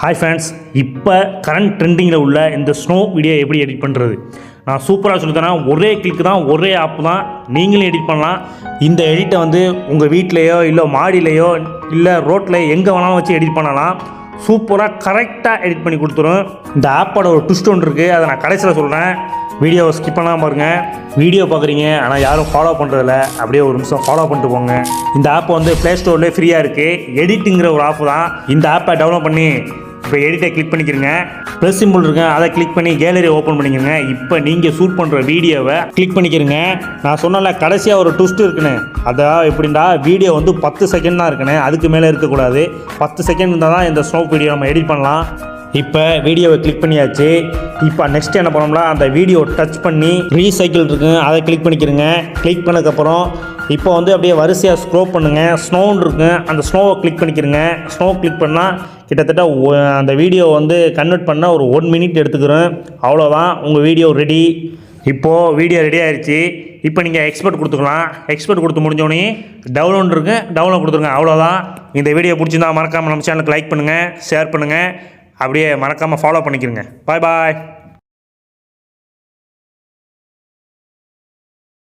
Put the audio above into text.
Hi friends இப்போ current ட்ரெண்டிங்கில் உள்ள இந்த ஸ்னோ வீடியோ எப்படி எடிட் பண்ணுறது நான் சூப்பராக சொல்லித்தரேன் ஒரே கிளிக்கு தான் ஒரே ஆப் தான் நீங்களும் எடிட் பண்ணலாம். இந்த எடிட்டை வந்து உங்கள் வீட்லேயோ இல்லை மாடியிலையோ இல்லை ரோட்டில் எங்கே வேணாலும் வச்சு எடிட் பண்ணலாம். சூப்பராக கரெக்டாக எடிட் பண்ணி கொடுத்துரும். இந்த ஆப்போட ஒரு ட்விஸ்ட் ஒன்று இருக்குது அதை நான் கடைசியில் சொல்கிறேன் வீடியோவை ஸ்கிப் பண்ணாமல் பாருங்கள் வீடியோ பார்க்குறீங்க ஆனால் யாரும் ஃபாலோ பண்ணுறதில்ல அப்படியே ஒரு நிமிஷம் ஃபாலோ பண்ணிட்டு போங்க. இந்த ஆப் வந்து ப்ளே ஸ்டோர்லேயே ஃப்ரீயாக இருக்குது எடிட்டுங்கிற ஒரு ஆப் தான். இந்த ஆப்பை டவுன்லோட் பண்ணி இப்போ எடிட்டை கிளிக் பண்ணிக்கிறங்க. ப்ளஸ் சிம்பிள் இருக்கு அதை கிளிக் பண்ணி கேலரி ஓப்பன் பண்ணிக்கிறங்க இப்போ நீங்கள் ஷூட் பண்ணுற வீடியோவை கிளிக் பண்ணிக்கிறங்க. நான் சொன்னல கடைசியாக ஒரு ட்விஸ்ட் இருக்குன்னு. அதான் எப்படின்னா வீடியோ வந்து பத்து செகண்ட் தான் இருக்குன்னு. அதுக்கு மேலே இருக்கக்கூடாது. பத்து செகண்ட் இருந்தால் தான் இந்த ஸ்னோ வீடியோ நம்ம எடிட் பண்ணலாம். இப்போ வீடியோவை கிளிக் பண்ணியாச்சு. இப்போ நெக்ஸ்ட் என்ன பண்ணோம்னா அந்த வீடியோ டச் பண்ணி ரீசைக்கிள் இருக்கு. அதை கிளிக் பண்ணிக்கிறங்க. கிளிக் பண்ணதுக்கப்புறம் இப்போ வந்து அப்படியே வரிசையாக ஸ்க்ரோப் பண்ணுங்கள் ஸ்னோன்னு இருக்கு. அந்த ஸ்னோவை கிளிக் பண்ணிக்கிறங்க. ஸ்னோ கிளிக் பண்ணால் கிட்டத்தட்ட அந்த வீடியோ வந்து கன்வெர்ட் பண்ண ஒரு ஒன் மினிட் எடுத்துக்கிறோம் அவ்வளோதான் உங்கள் வீடியோ ரெடி இப்போது வீடியோ ரெடி ஆயிடுச்சு இப்போ நீங்கள் எக்ஸ்பர்ட் கொடுத்துக்கலாம். எக்ஸ்பர்ட் கொடுத்து முடிஞ்சோடனே டவுன்லோட் இருக்கு. டவுன்லோட் கொடுத்துருங்க. அவ்வளோதான் இந்த வீடியோ பிடிச்சிருந்தா மறக்காமல் நம்ம சேனலுக்கு லைக் பண்ணுங்கள் ஷேர் பண்ணுங்கள் அப்படியே மறக்காமல் ஃபாலோ பண்ணிக்கிறங்க பாய் பாய்